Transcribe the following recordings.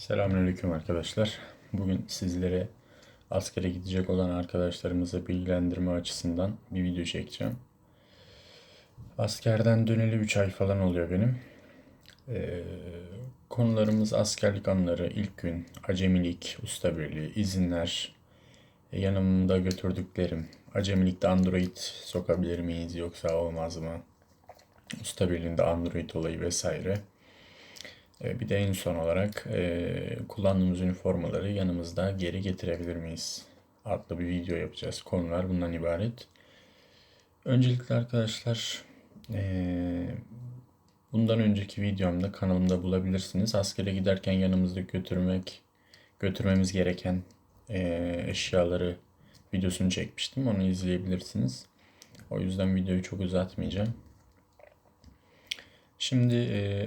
Selamünaleyküm arkadaşlar. Bugün sizlere askere gidecek olan arkadaşlarımızı bilgilendirme açısından bir video çekeceğim. Askerden döneli 3 ay falan oluyor benim. Ee, konularımız askerlik anıları, ilk gün, acemilik, usta birliği, izinler, e, yanımda götürdüklerim, acemilikte Android sokabilir miyiz yoksa olmaz mı? Usta birliğinde Android olayı vesaire. E, Bir de en son olarak e, kullandığımız üniformaları yanımızda geri getirebilir miyiz? adlı bir video yapacağız. Konular bundan ibaret. Öncelikle arkadaşlar e, bundan önceki videomda kanalımda bulabilirsiniz. Askere giderken yanımızda götürmek götürmemiz gereken eşyaları videosunu çekmiştim. Onu izleyebilirsiniz. O yüzden videoyu çok uzatmayacağım. Şimdi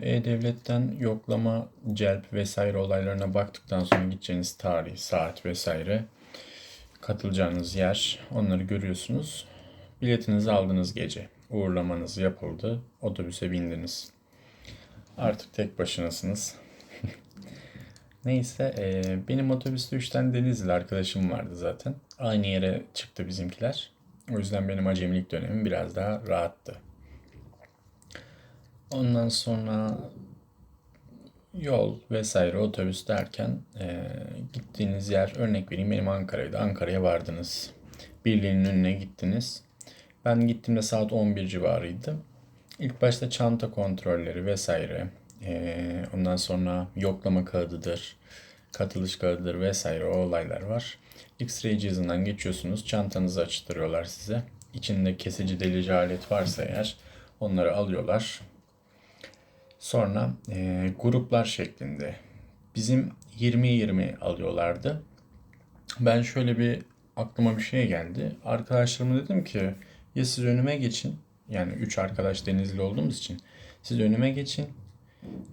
E-Devlet'ten yoklama, celp vesaire olaylarına baktıktan sonra gideceğiniz tarih, saat vesaire, katılacağınız yer onları görüyorsunuz. Biletinizi aldınız gece. Uğurlamanız yapıldı. Otobüse bindiniz. Artık tek başınasınız. Neyse e, benim otobüste 3 tane Denizli arkadaşım vardı zaten. Aynı yere çıktı bizimkiler. O yüzden benim acemilik dönemim biraz daha rahattı. Ondan sonra yol vesaire otobüs derken e, gittiğiniz yer örnek vereyim benim Ankara'ydı. Ankara'ya vardınız. Birliğinin önüne gittiniz. Ben gittiğimde saat 11 civarıydı. İlk başta çanta kontrolleri vesaire. e, ondan sonra yoklama kağıdıdır, katılış kağıdıdır vesaire o olaylar var. X-ray cihazından geçiyorsunuz. Çantanızı açtırıyorlar size. İçinde kesici delici alet varsa eğer onları alıyorlar. Sonra e, gruplar şeklinde. Bizim 20-20 alıyorlardı. Ben şöyle bir aklıma bir şey geldi. Arkadaşlarıma dedim ki ya siz önüme geçin. Yani 3 arkadaş Denizli olduğumuz için. Siz önüme geçin.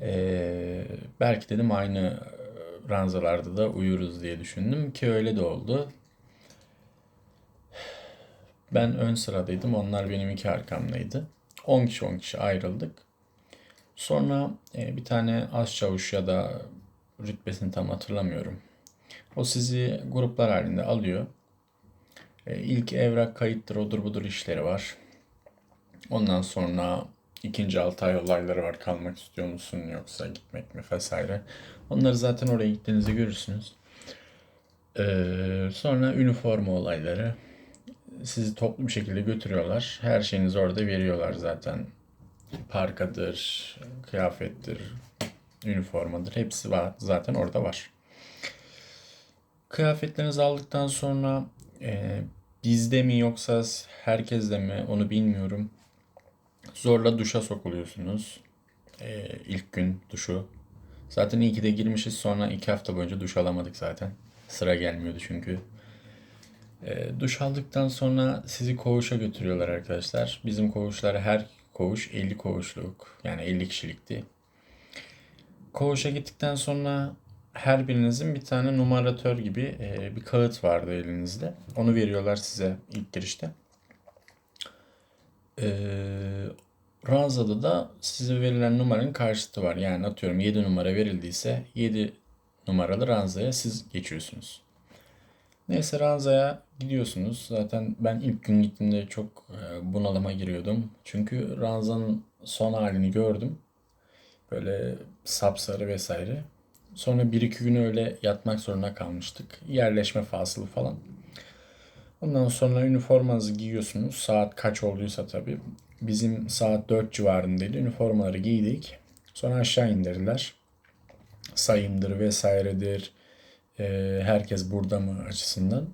E, belki dedim aynı ranzalarda da uyuruz diye düşündüm ki öyle de oldu. Ben ön sıradaydım. Onlar benim iki arkamdaydı. 10 kişi 10 kişi ayrıldık. Sonra e, bir tane az çavuş ya da rütbesini tam hatırlamıyorum. O sizi gruplar halinde alıyor. E, ilk evrak kayıttır odur budur işleri var. Ondan sonra ikinci altı ay olayları var. Kalmak istiyor musun yoksa gitmek mi vesaire. Onları zaten oraya gittiğinizde görürsünüz. E, sonra üniforma olayları. Sizi toplu bir şekilde götürüyorlar. Her şeyinizi orada veriyorlar zaten parkadır, kıyafettir, üniformadır. Hepsi var, zaten orada var. Kıyafetlerinizi aldıktan sonra e, bizde mi yoksa herkeste mi onu bilmiyorum. Zorla duşa sokuluyorsunuz. E, ilk gün duşu. Zaten iyi ki de girmişiz sonra iki hafta boyunca duş alamadık zaten. Sıra gelmiyordu çünkü. E, duş aldıktan sonra sizi koğuşa götürüyorlar arkadaşlar. Bizim koğuşlar her koğuş 50 koğuşluk yani 50 kişilikti. Koğuşa gittikten sonra her birinizin bir tane numaratör gibi e, bir kağıt vardı elinizde. Onu veriyorlar size ilk girişte. E, ranzada da size verilen numaranın karşıtı var. Yani atıyorum 7 numara verildiyse 7 numaralı ranzaya siz geçiyorsunuz. Neyse ranzaya gidiyorsunuz. Zaten ben ilk gün gittiğimde çok e, bunalıma giriyordum. Çünkü ranzanın son halini gördüm. Böyle sapsarı vesaire. Sonra bir iki gün öyle yatmak zorunda kalmıştık. Yerleşme fasılı falan. Ondan sonra üniformanızı giyiyorsunuz. Saat kaç olduysa tabii. Bizim saat 4 civarındaydı. Üniformaları giydik. Sonra aşağı indirdiler. Sayımdır vesairedir. E, herkes burada mı açısından.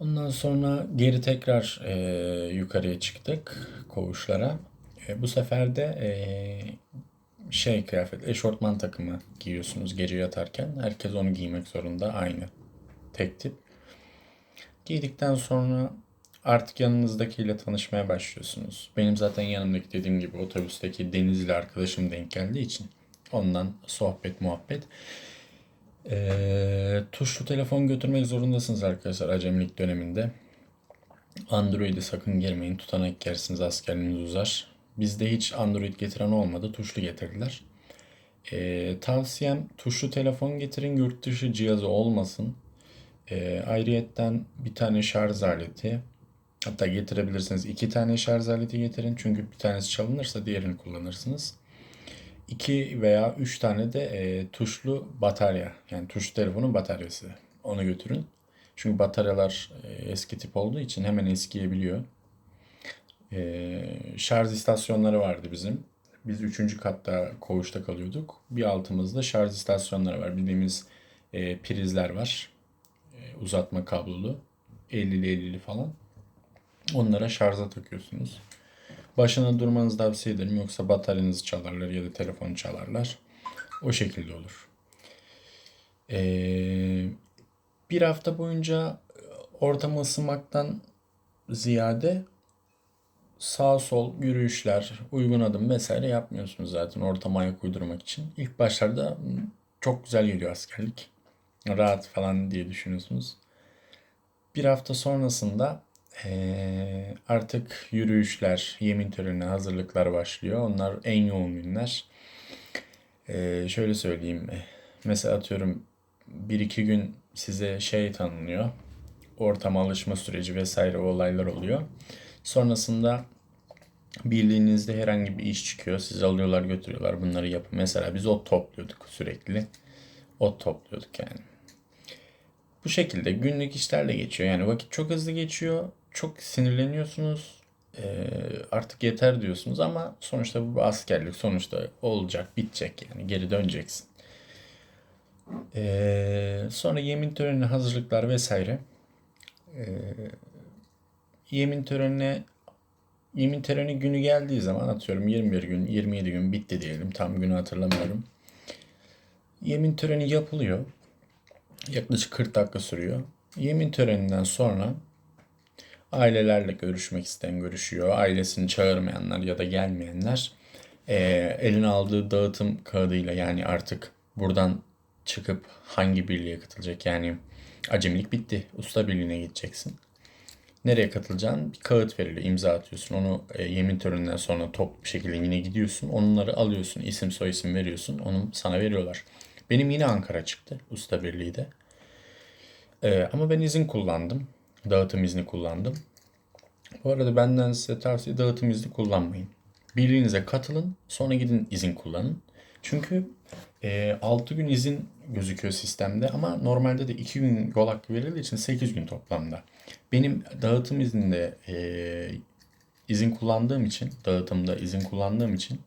Ondan sonra geri tekrar e, yukarıya çıktık koğuşlara. E, bu sefer de e, şey kıyafet, eşortman takımı giyiyorsunuz gece yatarken. Herkes onu giymek zorunda aynı. Tek tip. Giydikten sonra artık yanınızdakiyle tanışmaya başlıyorsunuz. Benim zaten yanımdaki dediğim gibi otobüsteki Denizli arkadaşım denk geldiği için ondan sohbet muhabbet. Ee, tuşlu telefon götürmek zorundasınız arkadaşlar acemilik döneminde. Android'e sakın girmeyin. Tutanak yersiniz askerliğiniz uzar. Bizde hiç Android getiren olmadı. Tuşlu getirdiler. Ee, tavsiyem tuşlu telefon getirin yurt dışı cihazı olmasın. Ee, ayrıyetten bir tane şarj aleti hatta getirebilirsiniz iki tane şarj aleti getirin çünkü bir tanesi çalınırsa diğerini kullanırsınız. 2 veya 3 tane de e, tuşlu batarya yani tuşlu telefonun bataryası onu götürün. Çünkü bataryalar e, eski tip olduğu için hemen eskiyebiliyor. E, şarj istasyonları vardı bizim. Biz 3. katta koğuşta kalıyorduk. Bir altımızda şarj istasyonları var. Bildiğimiz e, prizler var. E, uzatma kablolu. 50'li 50'li falan. Onlara şarja takıyorsunuz. Başına durmanızı tavsiye ederim. Yoksa bataryanızı çalarlar ya da telefonu çalarlar. O şekilde olur. Ee, bir hafta boyunca ortamı ısınmaktan ziyade sağ sol yürüyüşler, uygun adım vesaire yapmıyorsunuz zaten ortama ayak uydurmak için. İlk başlarda çok güzel geliyor askerlik. Rahat falan diye düşünüyorsunuz. Bir hafta sonrasında ee, artık yürüyüşler, yemin törenine hazırlıklar başlıyor. Onlar en yoğun günler. Ee, şöyle söyleyeyim. Mesela atıyorum bir iki gün size şey tanınıyor. Ortama alışma süreci vesaire olaylar oluyor. Sonrasında birliğinizde herhangi bir iş çıkıyor. Sizi alıyorlar götürüyorlar bunları yapın. Mesela biz ot topluyorduk sürekli. Ot topluyorduk yani. Bu şekilde günlük işlerle geçiyor. Yani vakit çok hızlı geçiyor. Çok sinirleniyorsunuz. Ee, artık yeter diyorsunuz ama sonuçta bu askerlik sonuçta olacak, bitecek yani geri döneceksin. Ee, sonra yemin törenine hazırlıklar vesaire. Ee, yemin törenine yemin töreni günü geldiği zaman atıyorum 21 gün, 27 gün bitti diyelim. Tam günü hatırlamıyorum. Yemin töreni yapılıyor. Yaklaşık 40 dakika sürüyor. Yemin töreninden sonra ailelerle görüşmek isteyen görüşüyor. Ailesini çağırmayanlar ya da gelmeyenler e, eline aldığı dağıtım kağıdıyla yani artık buradan çıkıp hangi birliğe katılacak yani acemilik bitti. Usta birliğine gideceksin. Nereye katılacağın bir kağıt veriliyor. imza atıyorsun. Onu e, yemin töreninden sonra top bir şekilde yine gidiyorsun. Onları alıyorsun. isim soy isim veriyorsun. Onu sana veriyorlar. Benim yine Ankara çıktı. Usta birliği de. E, ama ben izin kullandım. Dağıtım izni kullandım. Bu arada benden size tavsiye dağıtım izni kullanmayın. Birliğinize katılın. Sonra gidin izin kullanın. Çünkü e, 6 gün izin gözüküyor sistemde ama normalde de 2 gün yol hakkı verildiği için 8 gün toplamda. Benim dağıtım izninde e, izin kullandığım için, dağıtımda izin kullandığım için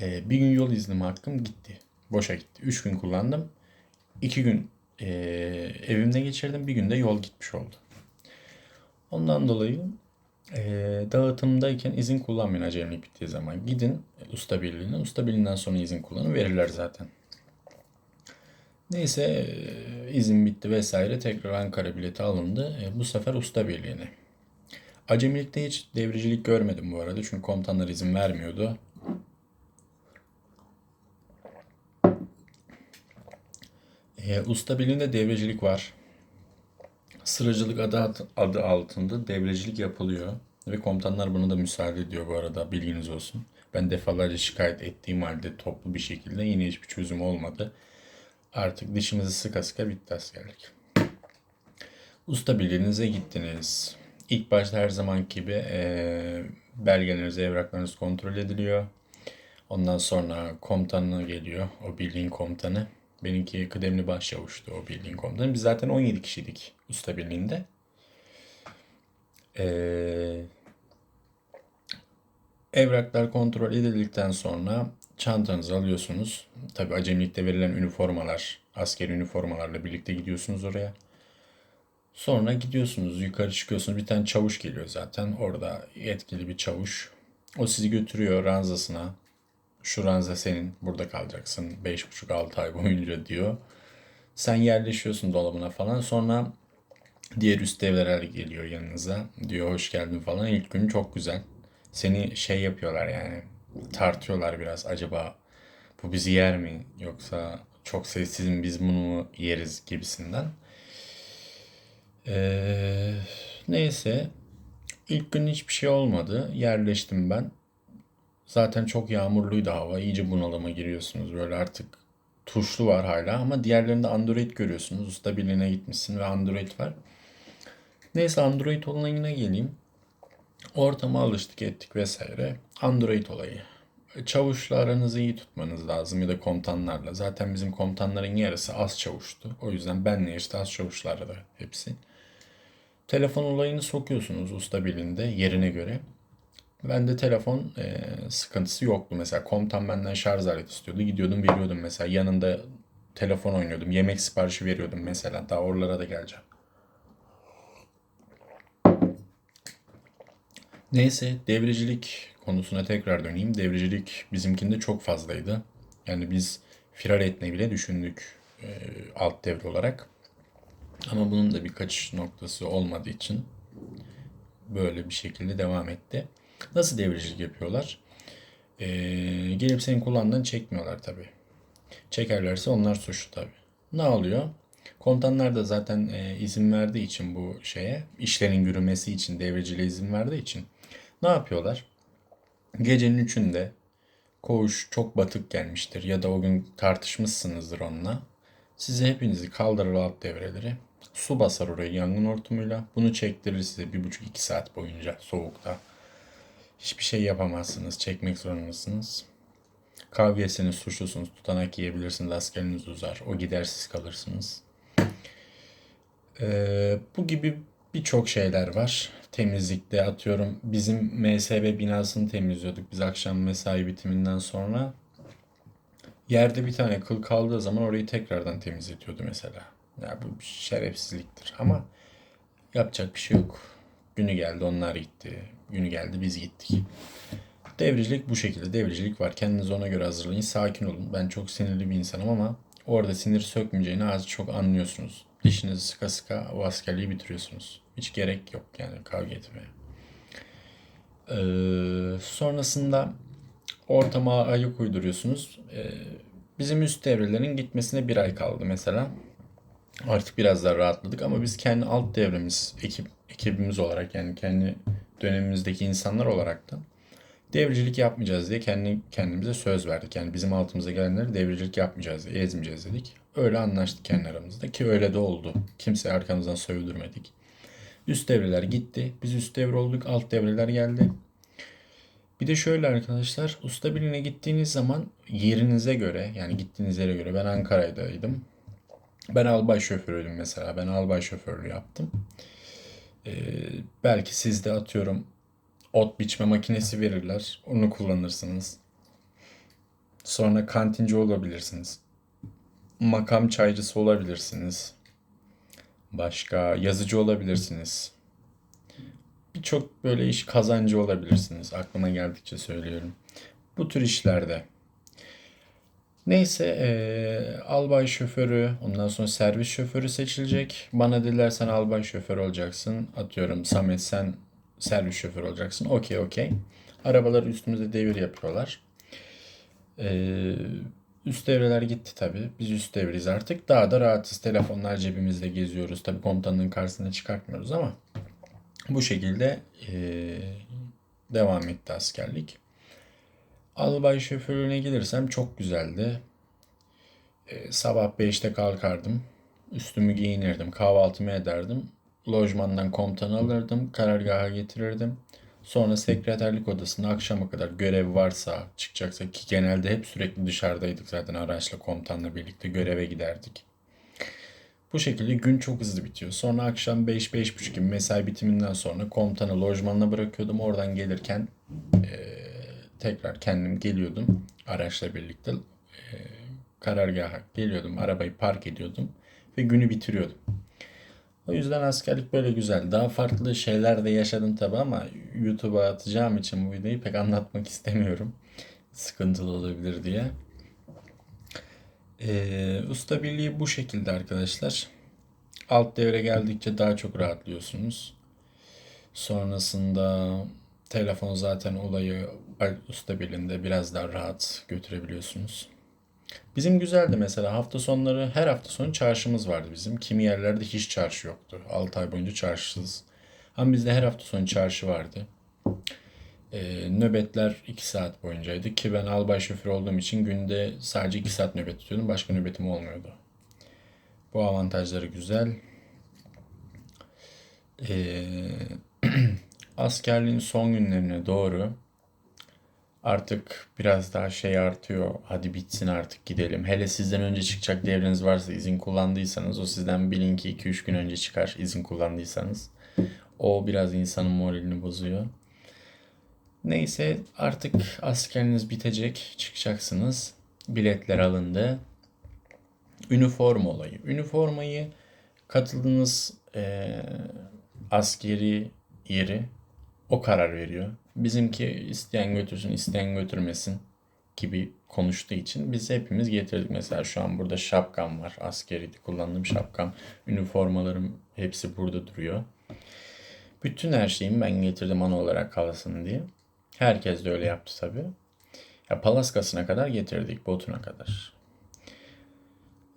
e, bir gün yol iznim hakkım gitti. Boşa gitti. 3 gün kullandım. 2 gün e, evimde geçirdim. Bir günde yol gitmiş oldu. Ondan dolayı e, dağıtımdayken izin kullanmayın acemilik bittiği zaman. Gidin usta birliğine. Usta birliğinden sonra izin kullanın. Verirler zaten. Neyse e, izin bitti vesaire. Tekrar Ankara bileti alındı. E, bu sefer usta birliğine. Acemilikte hiç devricilik görmedim bu arada. Çünkü komutanlar izin vermiyordu. E, usta birliğinde devrecilik var. Sıracılık adı, adı altında devrecilik yapılıyor. Ve komutanlar buna da müsaade ediyor bu arada bilginiz olsun. Ben defalarca şikayet ettiğim halde toplu bir şekilde yine hiçbir çözüm olmadı. Artık dişimizi sıka sıka bitti askerlik. Usta birliğinize gittiniz. İlk başta her zaman gibi e, belgeleriniz, evraklarınız kontrol ediliyor. Ondan sonra komutanına geliyor, o birliğin komutanı. Benimki kıdemli başçavuştu o birliğin komutanı. Biz zaten 17 kişiydik usta birliğinde. Ee, evraklar kontrol edildikten sonra çantanızı alıyorsunuz. Tabi acemilikte verilen üniformalar, askeri üniformalarla birlikte gidiyorsunuz oraya. Sonra gidiyorsunuz, yukarı çıkıyorsunuz. Bir tane çavuş geliyor zaten. Orada yetkili bir çavuş. O sizi götürüyor ranzasına şu ranza senin burada kalacaksın 5,5-6 ay boyunca diyor. Sen yerleşiyorsun dolabına falan. Sonra diğer üst devler geliyor yanınıza. Diyor hoş geldin falan. İlk gün çok güzel. Seni şey yapıyorlar yani tartıyorlar biraz. Acaba bu bizi yer mi? Yoksa çok sessizim biz bunu mu yeriz? gibisinden. Ee, neyse. İlk gün hiçbir şey olmadı. Yerleştim ben Zaten çok yağmurluydu hava. İyice bunalıma giriyorsunuz. Böyle artık tuşlu var hala ama diğerlerinde Android görüyorsunuz. Usta birliğine gitmişsin ve Android var. Neyse Android olayına geleyim. Ortama alıştık ettik vesaire. Android olayı. Çavuşla aranızı iyi tutmanız lazım ya da komutanlarla. Zaten bizim komutanların yarısı az çavuştu. O yüzden benle işte az çavuşlarla da hepsi. Telefon olayını sokuyorsunuz usta birliğinde yerine göre. Bende telefon e, sıkıntısı yoktu. Mesela komutan benden şarj aleti istiyordu. Gidiyordum veriyordum mesela. Yanında telefon oynuyordum. Yemek siparişi veriyordum mesela. Daha oralara da geleceğim. Neyse devricilik konusuna tekrar döneyim. Devricilik bizimkinde çok fazlaydı. Yani biz firar etmeyi bile düşündük e, alt devre olarak. Ama bunun da birkaç noktası olmadığı için böyle bir şekilde devam etti. Nasıl devricilik yapıyorlar? Ee, gelip senin kullandığın çekmiyorlar tabii. Çekerlerse onlar suçlu tabii. Ne oluyor? Komutanlar da zaten e, izin verdiği için bu şeye, işlerin yürümesi için devriciliğe izin verdiği için ne yapıyorlar? Gecenin üçünde koğuş çok batık gelmiştir ya da o gün tartışmışsınızdır onunla. Size hepinizi kaldırır alt devreleri. Su basar orayı yangın hortumuyla. Bunu çektirir size bir buçuk iki saat boyunca soğukta. Hiçbir şey yapamazsınız. Çekmek zorundasınız. Kavga suçlusunuz. Tutanak yiyebilirsiniz. Askeriniz uzar. O gider siz kalırsınız. Ee, bu gibi birçok şeyler var. Temizlikte atıyorum bizim MSB binasını temizliyorduk biz akşam mesai bitiminden sonra. Yerde bir tane kıl kaldığı zaman orayı tekrardan temizletiyordu mesela. Ya bu şerefsizliktir ama yapacak bir şey yok. Günü geldi onlar gitti. Günü geldi biz gittik. Devricilik bu şekilde. Devricilik var. Kendinizi ona göre hazırlayın. Sakin olun. Ben çok sinirli bir insanım ama orada sinir sökmeyeceğini az çok anlıyorsunuz. Dişinizi sıka sıka o askerliği bitiriyorsunuz. Hiç gerek yok yani kavga etmeye. Ee, sonrasında ortama ayak uyduruyorsunuz. Ee, bizim üst devrelerin gitmesine bir ay kaldı mesela. Artık biraz daha rahatladık ama biz kendi alt devremiz, ekip, ekibimiz olarak yani kendi dönemimizdeki insanlar olarak da devricilik yapmayacağız diye kendi kendimize söz verdik. Yani bizim altımıza gelenleri devricilik yapmayacağız diye ezmeyeceğiz dedik. Öyle anlaştık kendi aramızda ki öyle de oldu. Kimse arkamızdan sövdürmedik. Üst devreler gitti. Biz üst devre olduk. Alt devreler geldi. Bir de şöyle arkadaşlar. Usta birliğine gittiğiniz zaman yerinize göre yani gittiğiniz yere göre ben Ankara'daydım. Ben albay şoförüydüm mesela. Ben albay şoförlüğü yaptım. Ee, belki siz de atıyorum ot biçme makinesi verirler. Onu kullanırsınız. Sonra kantinci olabilirsiniz. Makam çaycısı olabilirsiniz. Başka yazıcı olabilirsiniz. Birçok böyle iş kazancı olabilirsiniz. Aklıma geldikçe söylüyorum. Bu tür işlerde. Neyse eee, albay şoförü ondan sonra servis şoförü seçilecek. Bana dediler sen albay şoför olacaksın. Atıyorum Samet sen servis şoförü olacaksın. Okey okey. Arabalar üstümüze devir yapıyorlar. Eee üst devreler gitti tabii. Biz üst devreyiz artık. Daha da rahatız. Telefonlar cebimizde geziyoruz. Tabii komutanın karşısına çıkartmıyoruz ama bu şekilde eee, devam etti askerlik. Albay şoförlüğüne gelirsem çok güzeldi. Ee, sabah 5'te kalkardım. Üstümü giyinirdim. Kahvaltımı ederdim. Lojmandan komutanı alırdım. Karargaha getirirdim. Sonra sekreterlik odasında akşama kadar görev varsa çıkacaksa ki genelde hep sürekli dışarıdaydık zaten araçla komutanla birlikte göreve giderdik. Bu şekilde gün çok hızlı bitiyor. Sonra akşam 5-5.30 gibi mesai bitiminden sonra komutanı lojmanına bırakıyordum. Oradan gelirken eee, tekrar kendim geliyordum araçla birlikte eee, karargaha geliyordum. Arabayı park ediyordum ve günü bitiriyordum. O yüzden askerlik böyle güzel. Daha farklı şeyler de yaşadım tabii ama YouTube'a atacağım için bu videoyu pek anlatmak istemiyorum. Sıkıntılı olabilir diye. Ee, usta birliği bu şekilde arkadaşlar. Alt devre geldikçe daha çok rahatlıyorsunuz. Sonrasında telefon zaten olayı usta birliğinde biraz daha rahat götürebiliyorsunuz. Bizim güzeldi mesela hafta sonları her hafta sonu çarşımız vardı bizim. Kimi yerlerde hiç çarşı yoktu. 6 ay boyunca çarşısız. Ama bizde her hafta sonu çarşı vardı. Ee, nöbetler 2 saat boyuncaydı ki ben albay şoför olduğum için günde sadece 2 saat nöbet tutuyordum. Başka nöbetim olmuyordu. Bu avantajları güzel. Ee, askerliğin son günlerine doğru artık biraz daha şey artıyor. Hadi bitsin artık gidelim. Hele sizden önce çıkacak devriniz varsa izin kullandıysanız o sizden bilin ki 2-3 gün önce çıkar izin kullandıysanız. O biraz insanın moralini bozuyor. Neyse artık askeriniz bitecek. Çıkacaksınız. Biletler alındı. Üniforma olayı. Üniformayı katıldığınız eee, askeri yeri o karar veriyor. Bizimki isteyen götürsün, isteyen götürmesin gibi konuştuğu için biz hepimiz getirdik. Mesela şu an burada şapkam var. Askeri kullandığım şapkam. Üniformalarım hepsi burada duruyor. Bütün her şeyimi ben getirdim ana olarak kalsın diye. Herkes de öyle yaptı tabii. Ya palaskasına kadar getirdik, botuna kadar.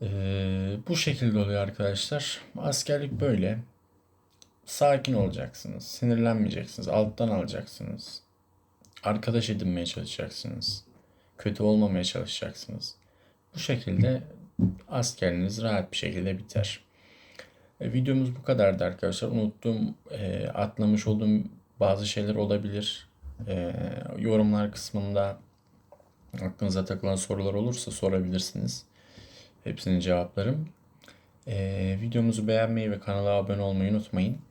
Ee, bu şekilde oluyor arkadaşlar. Askerlik böyle. Sakin olacaksınız. Sinirlenmeyeceksiniz. Alttan alacaksınız. Arkadaş edinmeye çalışacaksınız. Kötü olmamaya çalışacaksınız. Bu şekilde askeriniz rahat bir şekilde biter. E, videomuz bu kadardı arkadaşlar. Unuttuğum, e, atlamış olduğum bazı şeyler olabilir. E, yorumlar kısmında aklınıza takılan sorular olursa sorabilirsiniz. Hepsini cevaplarım. Videomuzu beğenmeyi ve kanala abone olmayı unutmayın.